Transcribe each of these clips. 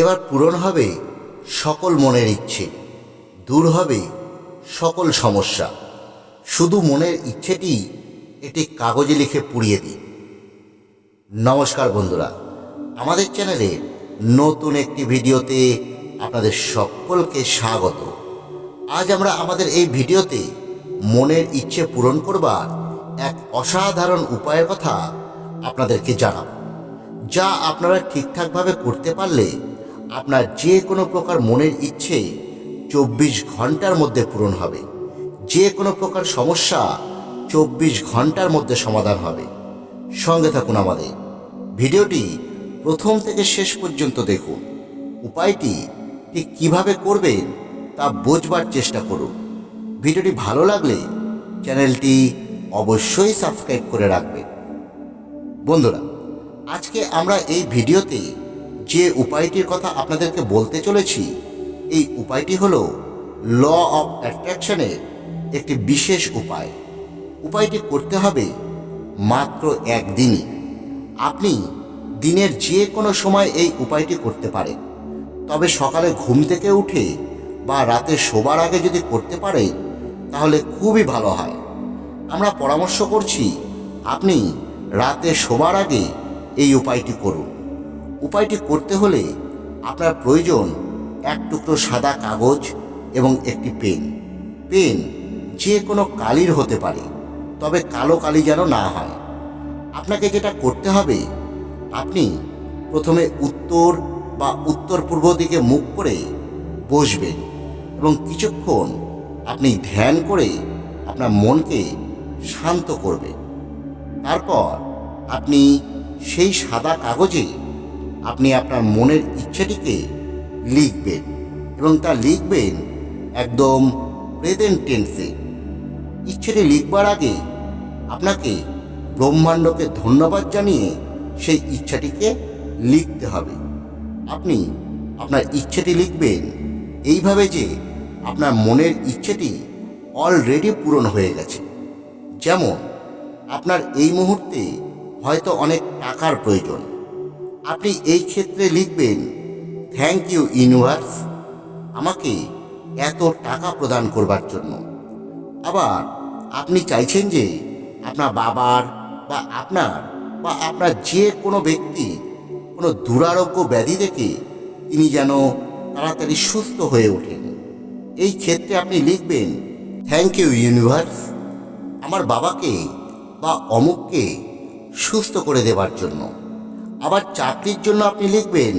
এবার পূরণ হবে সকল মনের ইচ্ছে। দূর হবে সকল সমস্যা। শুধু মনের ইচ্ছেটি এটি কাগজে লিখে পুড়িয়ে দিন নমস্কার বন্ধুরা। আমাদের চ্যানেলে নতুন একটি ভিডিওতে আপনাদের সকলকে স্বাগত। আজ আমরা আমাদের এই ভিডিওতে মনের ইচ্ছে পূরণ করবার এক অসাধারণ উপায়ের কথা আপনাদেরকে জানাব, যা আপনারা ঠিকঠাকভাবে করতে পারলে আপনার যে কোনো প্রকার মনের ইচ্ছে চব্বিশ ঘণ্টার মধ্যে পূরণ হবে। যে কোনো প্রকার সমস্যা চব্বিশ ঘণ্টার মধ্যে সমাধান হবে। সঙ্গে থাকুন আমাদের। ভিডিওটি প্রথম থেকে শেষ পর্যন্ত দেখুন। উপায়টি ঠিক কীভাবে করবেন তা বোঝবার চেষ্টা করুন। ভিডিওটি ভালো লাগলে চ্যানেলটি অবশ্যই সাবস্ক্রাইব করে রাখবেন। বন্ধুরা, আজকে আমরা এই ভিডিওতে যে উপায়টির কথা আপনাদেরকে বলতে চলেছি, এই উপায়টি হলো ল অফ অ্যাট্রাকশনের একটি বিশেষ উপায়। উপায়টি করতে হবে মাত্র একদিনই। আপনি দিনের যে কোনো সময় এই উপায়টি করতে পারেন। তবে সকালে ঘুম থেকে উঠে বা রাতে শোবার আগে যদি করতে পারেন, তাহলে খুবই ভালো হয়। আমরা পরামর্শ করছি, আপনি রাতে শোবার আগে এই উপায়টি করুন। উপায়টি করতে হলে আপনার প্রয়োজন এক টুকরো সাদা কাগজ এবং একটি পেন। পেন যে কোনো কালির হতে পারে, তবে কালো কালি যেন না হয়। আপনাকে যেটা করতে হবে, আপনি প্রথমে উত্তর বা উত্তর পূর্ব দিকে মুখ করে বসবেন এবং কিছুক্ষণ আপনি ধ্যান করে আপনার মনকে শান্ত করবেন। তারপর আপনি সেই সাদা কাগজে আপনি আপনার মনের ইচ্ছেটিকে লিখবেন এবং তা লিখবেন একদম প্রেজেন্ট টেন্সে ইচ্ছেটি লিখবার আগে আপনাকে ব্রহ্মাণ্ডকে ধন্যবাদ জানিয়ে সেই ইচ্ছাটিকে লিখতে হবে। আপনি আপনার ইচ্ছেটি লিখবেন এইভাবে যে আপনার মনের ইচ্ছেটি অলরেডি পূরণ হয়ে গেছে। যেমন, আপনার এই মুহূর্তে হয়তো অনেক টাকার প্রয়োজন। আপনি এই ক্ষেত্রে লিখবেন থ্যাংক ইউ ইউনিভার্স আমাকে এত টাকা প্রদান করবার জন্য। আবার আপনি চাইছেন যে আপনার বাবার বা আপনার বা আপনার যে কোনো ব্যক্তি কোনো দুরারোগ্য ব্যাধি থেকে তিনি যেন তাড়াতাড়ি সুস্থ হয়ে ওঠেন। এই ক্ষেত্রে আপনি লিখবেন থ্যাংক ইউ ইউনিভার্স আমার বাবাকে বা অমুককে সুস্থ করে দেবার জন্য। আবার চাকরির জন্য আপনি লিখবেন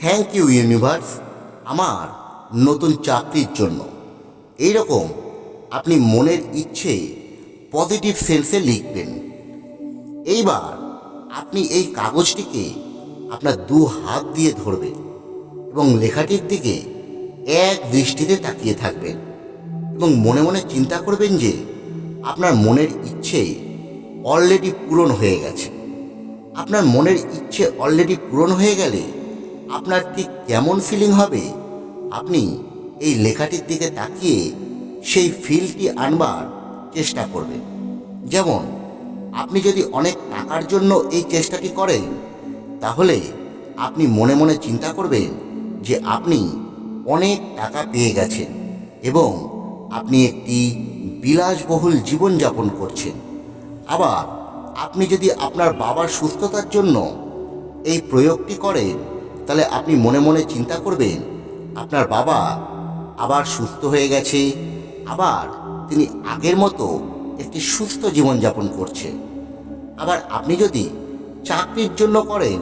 থ্যাংক ইউ ইউনিভার্স আমার নতুন চাকরির জন্য। এই রকম আপনি মনের ইচ্ছে পজিটিভ সেন্সে লিখবেন। এইবার আপনি এই কাগজটিকে আপনার দু হাত দিয়ে ধরবেন এবং লেখাটির দিকে এক দৃষ্টিতে তাকিয়ে থাকবেন এবং মনে মনে চিন্তা করবেন যে আপনার মনের ইচ্ছে অলরেডি পূরণ হয়ে গেছে। আপনার মনের ইচ্ছে অলরেডি পূরণ হয়ে গেলে আপনার ঠিক কেমন ফিলিং হবে? আপনি এই লেখাটির দিকে তাকিয়ে সেই ফিলটি আনবার চেষ্টা করবেন। যেমন, আপনি যদি অনেক টাকার জন্য এই চেষ্টাটি করেন, তাহলে আপনি মনে মনে চিন্তা করবেন যে আপনি অনেক টাকা পেয়ে গেছেন এবং আপনি একটি বিলাসবহুল জীবনযাপন করছেন। আবার আপনি যদি আপনার বাবার সুস্থতার জন্য এই প্রয়োগটি করেন, তাহলে আপনি মনে মনে চিন্তা করবেন, আপনার বাবা আবার সুস্থ হয়ে গেছে, আবার তিনি আগের মতো একটি সুস্থ জীবনযাপন করছে আবার আপনি যদি চাকরির জন্য করেন,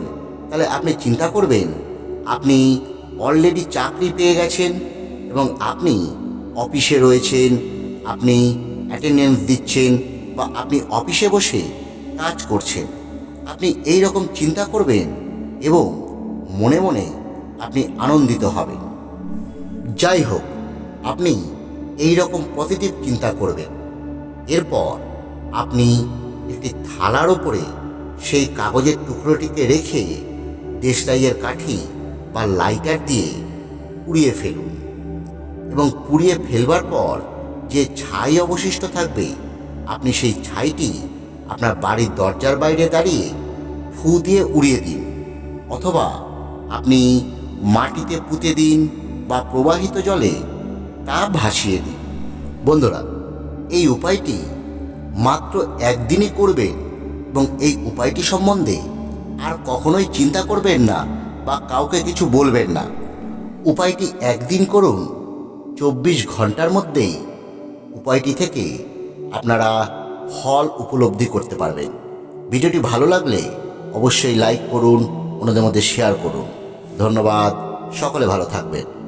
তাহলে আপনি চিন্তা করবেন, আপনি অলরেডি চাকরি পেয়ে গেছেন এবং আপনি অফিসে রয়েছেন, আপনি অ্যাটেন্ডেন্স দিচ্ছেন বা আপনি অফিসে বসে কাজ করছেন। আপনি এই রকম চিন্তা করবেন এবং মনে মনে আপনি আনন্দিত হবেন। যাই হোক, আপনি এই রকম পজিটিভ চিন্তা করবেন। এরপর আপনি একটি থালার ওপরে সেই কাগজের টুকরোটিকে রেখে দেশলাইয়ের কাঠি বা লাইটার দিয়ে পুড়িয়ে ফেলুন এবং পুড়িয়ে ফেলবার পর যে ছাই অবশিষ্ট থাকবে, আপনি সেই ছাইটি আপনার বাড়ির দরজার বাইরে দাঁড়িয়ে ফু দিয়ে উড়িয়ে দিন। অথবা আপনি মাটিতে পুঁতে দিন বা প্রবাহিত জলে তা ভাসিয়ে দিন। বন্ধুরা, এই উপায়টি মাত্র একদিনই করবেন এবং এই উপায়টি সম্বন্ধে আর কখনোই চিন্তা করবেন না বা কাউকে কিছু বলবেন না। উপায়টি একদিন করুন, চব্বিশ ঘণ্টার মধ্যেই। উপায়টি থেকে আপনারা ফল উপলব্ধি করতে পারবেন ভিডিওটি ভালো লাগলে অবশ্যই লাইক করুন, অন্যদের মধ্যে শেয়ার করুন। ধন্যবাদ, সকলে ভালো থাকবেন।